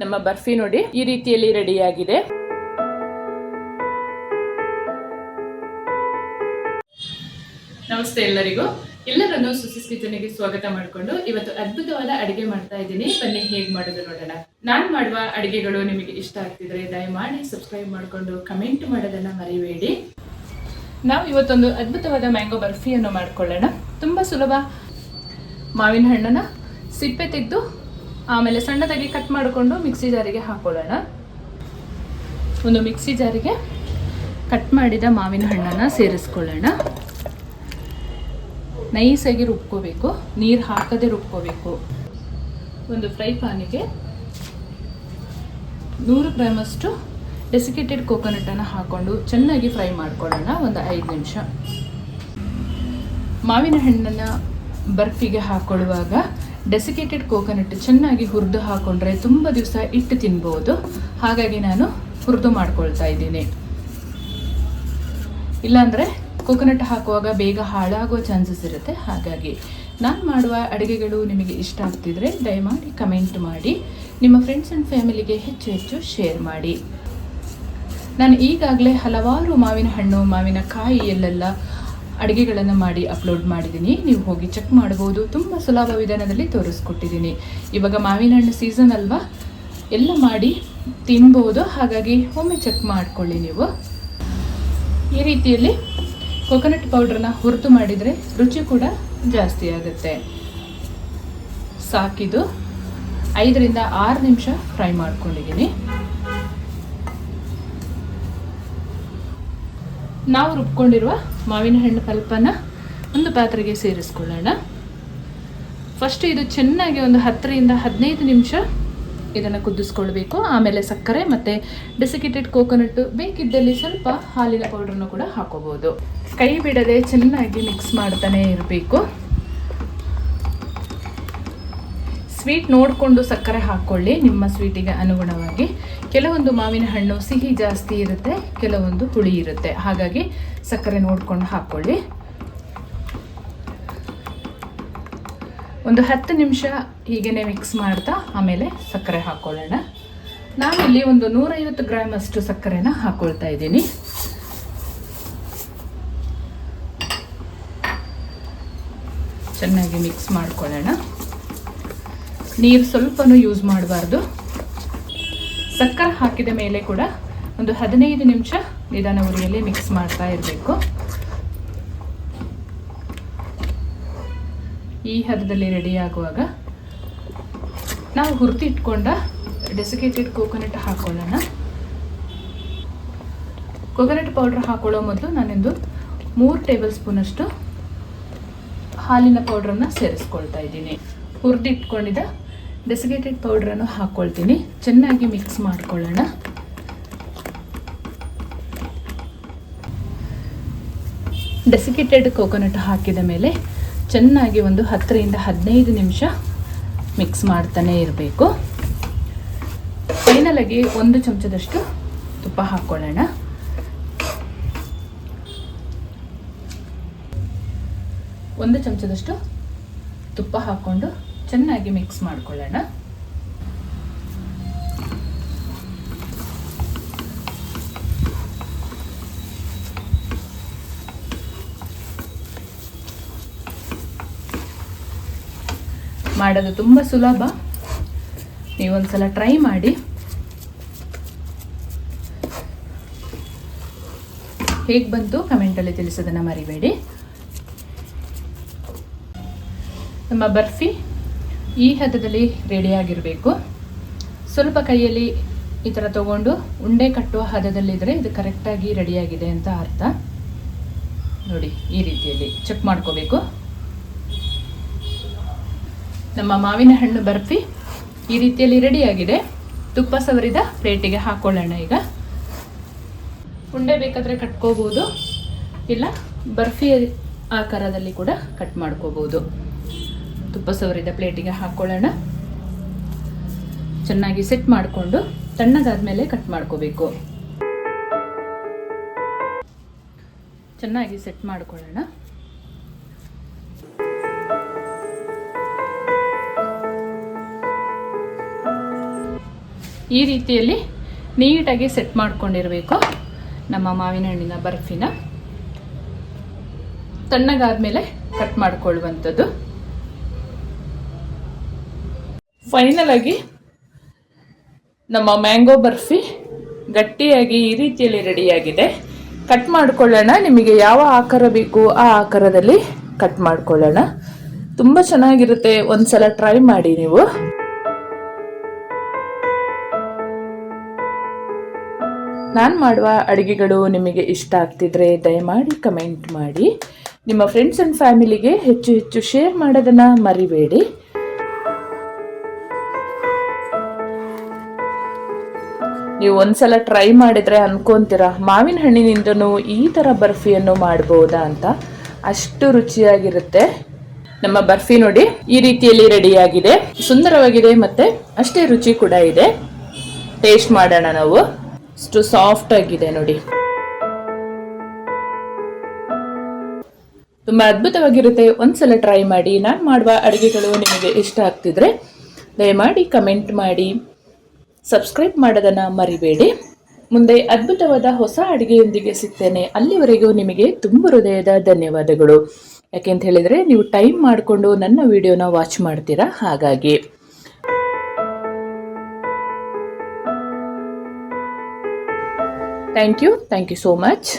ನಮ್ಮ ಬರ್ಫಿ ನೋಡಿ ಈ ರೀತಿಯಲ್ಲಿ ರೆಡಿಯಾಗಿದೆ ನಮಸ್ತೆ ಎಲ್ಲರಿಗೂ. ಎಲ್ಲರನ್ನು ಸುಸಿಸ್ ಕಿಚನ್ಗೆ ಸ್ವಾಗತ ಮಾಡಿಕೊಂಡು ಇವತ್ತು ಅದ್ಭುತವಾದ ಅಡಿಗೆ ಮಾಡ್ತಾ ಇದ್ದೀನಿ. ಬನ್ನಿ, ಹೇಗೆ ಮಾಡೋದು ನೋಡೋಣ. ನಾನು ಮಾಡುವ ಅಡಿಗೆಗಳು ನಿಮಗೆ ಇಷ್ಟ ಆಗ್ತಿದ್ರೆ ದಯಮಾಡಿ ಸಬ್ಸ್ಕ್ರೈಬ್ ಮಾಡಿಕೊಂಡು ಕಮೆಂಟ್ ಮಾಡೋದನ್ನ ಮರಿಬೇಡಿ. ನಾವು ಇವತ್ತೊಂದು ಅದ್ಭುತವಾದ ಮ್ಯಾಂಗೋ ಬರ್ಫಿಯನ್ನು ಮಾಡ್ಕೊಳ್ಳೋಣ. ತುಂಬ ಸುಲಭ. ಮಾವಿನ ಹಣ್ಣನ್ನು ಸಿಪ್ಪೆ ತೆಗೆದು ಆಮೇಲೆ ಸಣ್ಣದಾಗಿ ಕಟ್ ಮಾಡಿಕೊಂಡು ಮಿಕ್ಸಿ ಜಾರಿಗೆ ಹಾಕೊಳ್ಳೋಣ. ಒಂದು ಮಿಕ್ಸಿ ಜಾರಿಗೆ ಕಟ್ ಮಾಡಿದ ಮಾವಿನ ಹಣ್ಣನ್ನು ಸೇರಿಸ್ಕೊಳ್ಳೋಣ. ನೈಸಾಗಿ ರುಬ್ಕೋಬೇಕು, ನೀರು ಹಾಕದೆ ರುಬ್ಕೋಬೇಕು. ಒಂದು ಫ್ರೈ ಪಾನಿಗೆ ನೂರು ಗ್ರಾಮಷ್ಟು ಡೆಸಿಕೇಟೆಡ್ ಕೋಕೋನಟನ್ನು ಹಾಕ್ಕೊಂಡು ಚೆನ್ನಾಗಿ ಫ್ರೈ ಮಾಡ್ಕೊಳ್ಳೋಣ ಒಂದು ಐದು ನಿಮಿಷ. ಮಾವಿನ ಹಣ್ಣನ್ನು ಬರ್ಫಿಗೆ ಹಾಕೊಳ್ಳುವಾಗ ಡೆಸಿಕೇಟೆಡ್ ಕೋಕೋನಟ್ ಚೆನ್ನಾಗಿ ಹುರಿದು ಹಾಕೊಂಡ್ರೆ ತುಂಬ ದಿವಸ ಇಟ್ಟು ತಿನ್ಬೋದು. ಹಾಗಾಗಿ ನಾನು ಹುರಿದು ಮಾಡ್ಕೊಳ್ತಾ ಇದ್ದೀನಿ. ಇಲ್ಲಾಂದರೆ ಕೋಕೋನಟ್ ಹಾಕುವಾಗ ಬೇಗ ಹಾಳಾಗೋ ಚಾನ್ಸಸ್ ಇರುತ್ತೆ. ಹಾಗಾಗಿ ನಾನು ಮಾಡುವ ಅಡುಗೆಗಳು ನಿಮಗೆ ಇಷ್ಟ ಆಗ್ತಿದ್ರೆ ದಯಮಾಡಿ ಕಮೆಂಟ್ ಮಾಡಿ. ನಿಮ್ಮ ಫ್ರೆಂಡ್ಸ್ ಆ್ಯಂಡ್ ಫ್ಯಾಮಿಲಿಗೆ ಹೆಚ್ಚು ಹೆಚ್ಚು ಶೇರ್ ಮಾಡಿ. ನಾನು ಈಗಾಗಲೇ ಹಲವಾರು ಮಾವಿನ ಹಣ್ಣು, ಮಾವಿನ ಕಾಯಿ ಎಲ್ಲೆಲ್ಲ ಅಡುಗೆಗಳನ್ನು ಮಾಡಿ ಅಪ್ಲೋಡ್ ಮಾಡಿದ್ದೀನಿ ನೀವು ಹೋಗಿ ಚೆಕ್ ಮಾಡ್ಬೋದು. ತುಂಬ ಸುಲಭ ವಿಧಾನದಲ್ಲಿ ತೋರಿಸ್ಕೊಟ್ಟಿದ್ದೀನಿ ಇವಾಗ ಮಾವಿನ ಹಣ್ಣು ಸೀಸನ್ ಅಲ್ವಾ? ಎಲ್ಲ ಮಾಡಿ ತಿನ್ಬೋದು. ಹಾಗಾಗಿ ಒಮ್ಮೆ ಚೆಕ್ ಮಾಡ್ಕೊಳ್ಳಿ ನೀವು. ಈ ರೀತಿಯಲ್ಲಿ ಕೊಕೊನಟ್ ಪೌಡ್ರನ್ನ ಹುರಿದು ಮಾಡಿದರೆ ರುಚಿ ಕೂಡ ಜಾಸ್ತಿ ಆಗುತ್ತೆ. ಸಾಕಿದು ಐದರಿಂದ ಆರು ನಿಮಿಷ ಫ್ರೈ ಮಾಡ್ಕೊಂಡಿದ್ದೀನಿ ನಾವು ರುಬ್ಕೊಂಡಿರುವ ಮಾವಿನ ಹಣ್ಣು ಪಲ್ಪನ ಒಂದು ಪಾತ್ರೆಗೆ ಸೇರಿಸ್ಕೊಳ್ಳೋಣ. ಫಸ್ಟ್ ಇದು ಚೆನ್ನಾಗಿ ಒಂದು ಹತ್ತರಿಂದ ಹದಿನೈದು ನಿಮಿಷ ಇದನ್ನು ಕುದಿಸ್ಕೊಳ್ಬೇಕು. ಆಮೇಲೆ ಸಕ್ಕರೆ ಮತ್ತು ಡೆಸಿಕೇಟೆಡ್ ಕೋಕೋನಟ್ಟು ಬೇಕಿದ್ದಲ್ಲಿ ಸ್ವಲ್ಪ ಹಾಲಿನ ಪೌಡ್ರನ್ನು ಕೂಡ ಹಾಕೋಬೋದು. ಕೈ ಬಿಡದೆ ಚೆನ್ನಾಗಿ ಮಿಕ್ಸ್ ಮಾಡ್ತಾನೆ ಇರಬೇಕು. ಸ್ವೀಟ್ ನೋಡಿಕೊಂಡು ಸಕ್ಕರೆ ಹಾಕ್ಕೊಳ್ಳಿ ನಿಮ್ಮ ಸ್ವೀಟಿಗೆ ಅನುಗುಣವಾಗಿ. ಕೆಲವೊಂದು ಮಾವಿನ ಹಣ್ಣು ಸಿಹಿ ಜಾಸ್ತಿ ಇರುತ್ತೆ, ಕೆಲವೊಂದು ಹುಳಿ ಇರುತ್ತೆ. ಹಾಗಾಗಿ ಸಕ್ಕರೆ ನೋಡಿಕೊಂಡು ಹಾಕ್ಕೊಳ್ಳಿ ಒಂದು ಹತ್ತು ನಿಮಿಷ ಹೀಗೇ ಮಿಕ್ಸ್ ಮಾಡ್ತಾ ಆಮೇಲೆ ಸಕ್ಕರೆ ಹಾಕ್ಕೊಳ್ಳೋಣ ನಾನಿಲ್ಲಿ ಒಂದು ನೂರೈವತ್ತು ಗ್ರಾಮ್ ಅಷ್ಟು ಸಕ್ಕರೆನ ಹಾಕ್ಕೊಳ್ತಾ ಇದ್ದೀನಿ. ಚೆನ್ನಾಗಿ ಮಿಕ್ಸ್ ಮಾಡ್ಕೊಳ್ಳೋಣ. ನೀರು ಸ್ವಲ್ಪನೂ ಯೂಸ್ ಮಾಡಬಾರ್ದು. ಸಕ್ಕರೆ ಹಾಕಿದ ಮೇಲೆ ಕೂಡ ಒಂದು ಹದಿನೈದು ನಿಮಿಷ ನಿಧಾನ ಉರಿಯಲ್ಲಿ ಮಿಕ್ಸ್ ಮಾಡ್ತಾ ಇರಬೇಕು. ಈ ಹದದಲ್ಲಿ ರೆಡಿ ಆಗುವಾಗ ನಾವು ಹುರ್ತಿ ಇಟ್ಕೊಂಡ ಡೆಸಿಕೇಟೆಡ್ ಕೋಕೋನಟ್ ಹಾಕೊಳ್ಳೋಣ. ಕೋಕೋನಟ್ ಪೌಡ್ರ್ ಹಾಕೊಳ್ಳೋ ಮೊದಲು ನಾನಿಂದು ಮೂರು ಟೇಬಲ್ ಸ್ಪೂನಷ್ಟು ಹಾಲಿನ ಪೌಡ್ರನ್ನು ಸೇರಿಸ್ಕೊಳ್ತಾ ಇದ್ದೀನಿ. ಹುರಿದು ಡೆಸಿಕೇಟೆಡ್ ಪೌಡ್ರನ್ನು ಹಾಕ್ಕೊಳ್ತೀನಿ ಚೆನ್ನಾಗಿ ಮಿಕ್ಸ್ ಮಾಡ್ಕೊಳ್ಳೋಣ. ಡೆಸಿಗೇಟೆಡ್ ಕೋಕೋನಟ್ ಹಾಕಿದ ಮೇಲೆ ಚೆನ್ನಾಗಿ ಒಂದು ಹತ್ತರಿಂದ ಹದಿನೈದು ನಿಮಿಷ ಮಿಕ್ಸ್ ಮಾಡ್ತಾನೆ ಇರಬೇಕು. ಫೈನಲಾಗಿ ಒಂದು ಚಮಚದಷ್ಟು ತುಪ್ಪ ಹಾಕ್ಕೊಳ್ಳೋಣ ಒಂದು ಚಮಚದಷ್ಟು ತುಪ್ಪ ಹಾಕ್ಕೊಂಡು ಚೆನ್ನಾಗಿ ಮಿಕ್ಸ್ ಮಾಡ್ಕೊಳ್ಳೋಣ. ಮಾಡೋದು ತುಂಬ ಸುಲಭ. ನೀವೊಂದ್ಸಲ ಟ್ರೈ ಮಾಡಿ. ಹೇಗೆ ಬಂತು ಕಮೆಂಟಲ್ಲಿ ತಿಳಿಸೋದನ್ನು ಮರಿಬೇಡಿ. ನಮ್ಮ ಬರ್ಫಿ ಈ ಹದದಲ್ಲಿ ರೆಡಿಯಾಗಿರಬೇಕು ಸ್ವಲ್ಪ ಕೈಯಲ್ಲಿ ಈ ಥರ ತಗೊಂಡು ಉಂಡೆ ಕಟ್ಟುವ ಹದದಲ್ಲಿದ್ದರೆ ಇದು ಕರೆಕ್ಟಾಗಿ ರೆಡಿಯಾಗಿದೆ ಅಂತ ಅರ್ಥ. ನೋಡಿ, ಈ ರೀತಿಯಲ್ಲಿ ಚೆಕ್ ಮಾಡ್ಕೋಬೇಕು. ನಮ್ಮ ಮಾವಿನ ಹಣ್ಣು ಬರ್ಫಿ ಈ ರೀತಿಯಲ್ಲಿ ರೆಡಿಯಾಗಿದೆ ತುಪ್ಪ ಸವರಿದ ಪ್ಲೇಟಿಗೆ ಹಾಕೊಳ್ಳೋಣ ಈಗ. ಉಂಡೆ ಬೇಕಾದರೆ ಕಟ್ಕೋಬೋದು. ಇಲ್ಲ, ಬರ್ಫಿ ಆಕಾರದಲ್ಲಿ ಕೂಡ ಕಟ್ ಮಾಡ್ಕೋಬೋದು. ತುಪ್ಪ ಸವರಿದ ಪ್ಲೇಟಿಗೆ ಹಾಕ್ಕೊಳ್ಳೋಣ ಚೆನ್ನಾಗಿ ಸೆಟ್ ಮಾಡಿಕೊಂಡು ತಣ್ಣಗಾದ್ಮೇಲೆ ಕಟ್ ಮಾಡ್ಕೋಬೇಕು. ಚೆನ್ನಾಗಿ ಸೆಟ್ ಮಾಡ್ಕೊಳ್ಳೋಣ. ಈ ರೀತಿಯಲ್ಲಿ ನೀಟಾಗಿ ಸೆಟ್ ಮಾಡ್ಕೊಂಡಿರಬೇಕು ನಮ್ಮ ಮಾವಿನ ಹಣ್ಣಿನ ಬರ್ಫಿನ. ತಣ್ಣಗಾದ್ಮೇಲೆ ಕಟ್ ಮಾಡ್ಕೊಳ್ಳುವಂಥದ್ದು. ಫೈನಲ್ ನಮ್ಮ ಮ್ಯಾಂಗೋ ಬರ್ಫಿ ಗಟ್ಟಿಯಾಗಿ ಈ ರೀತಿಯಲ್ಲಿ ರೆಡಿಯಾಗಿದೆ ಕಟ್ ಮಾಡಿಕೊಳ್ಳೋಣ. ನಿಮಗೆ ಯಾವ ಆಕಾರ ಬೇಕು ಆ ಆಕಾರದಲ್ಲಿ ಕಟ್ ಮಾಡಿಕೊಳ್ಳೋಣ. ತುಂಬ ಚೆನ್ನಾಗಿರುತ್ತೆ. ಒಂದ್ಸಲ ಟ್ರೈ ಮಾಡಿ ನೀವು. ನಾನು ಮಾಡುವ ಅಡುಗೆಗಳು ನಿಮಗೆ ಇಷ್ಟ ಆಗ್ತಿದ್ರೆ ದಯಮಾಡಿ ಕಮೆಂಟ್ ಮಾಡಿ. ನಿಮ್ಮ ಫ್ರೆಂಡ್ಸ್ ಆ್ಯಂಡ್ ಫ್ಯಾಮಿಲಿಗೆ ಹೆಚ್ಚು ಹೆಚ್ಚು ಶೇರ್ ಮಾಡೋದನ್ನು ಮರಿಬೇಡಿ. ನೀವು ಒಂದ್ಸಲ ಟ್ರೈ ಮಾಡಿದ್ರೆ ಅನ್ಕೊಂತೀರಾ? ಮಾವಿನ ಹಣ್ಣಿನಿಂದನೂ ಈ ಥರ ಬರ್ಫಿಯನ್ನು ಮಾಡ್ಬೋದಾ ಅಂತ ಅಷ್ಟು ರುಚಿಯಾಗಿರುತ್ತೆ. ನಮ್ಮ ಬರ್ಫಿ ನೋಡಿ ಈ ರೀತಿಯಲ್ಲಿ ರೆಡಿಯಾಗಿದೆ. ಸುಂದರವಾಗಿದೆ ಮತ್ತೆ ಅಷ್ಟೇ ರುಚಿ ಕೂಡ ಇದೆ. ಟೇಸ್ಟ್ ಮಾಡೋಣ ನಾವು. ಅಷ್ಟು ಸಾಫ್ಟ್ ಆಗಿದೆ ನೋಡಿ. ತುಂಬಾ ಅದ್ಭುತವಾಗಿರುತ್ತೆ. ಒಂದ್ಸಲ ಟ್ರೈ ಮಾಡಿ. ನಾನು ಮಾಡುವ ಅಡುಗೆಗಳು ನಿಮಗೆ ಇಷ್ಟ ಆಗ್ತಿದ್ರೆ ದಯಮಾಡಿ ಕಮೆಂಟ್ ಮಾಡಿ. ಸಬ್ಸ್ಕ್ರೈಬ್ ಮಾಡೋದನ್ನು ಮರಿಬೇಡಿ. ಮುಂದೆ ಅದ್ಭುತವಾದ ಹೊಸ ಅಡುಗೆಯೊಂದಿಗೆ ಸಿಗ್ತೇನೆ. ಅಲ್ಲಿವರೆಗೂ ನಿಮಗೆ ತುಂಬ ಹೃದಯದ ಧನ್ಯವಾದಗಳು. ಯಾಕೆಂತ ಹೇಳಿದರೆ ನೀವು ಟೈಮ್ ಮಾಡಿಕೊಂಡು ನನ್ನ ವಿಡಿಯೋನ ವಾಚ್ ಮಾಡ್ತೀರಾ? ಹಾಗಾಗಿ. Thank you thank you so much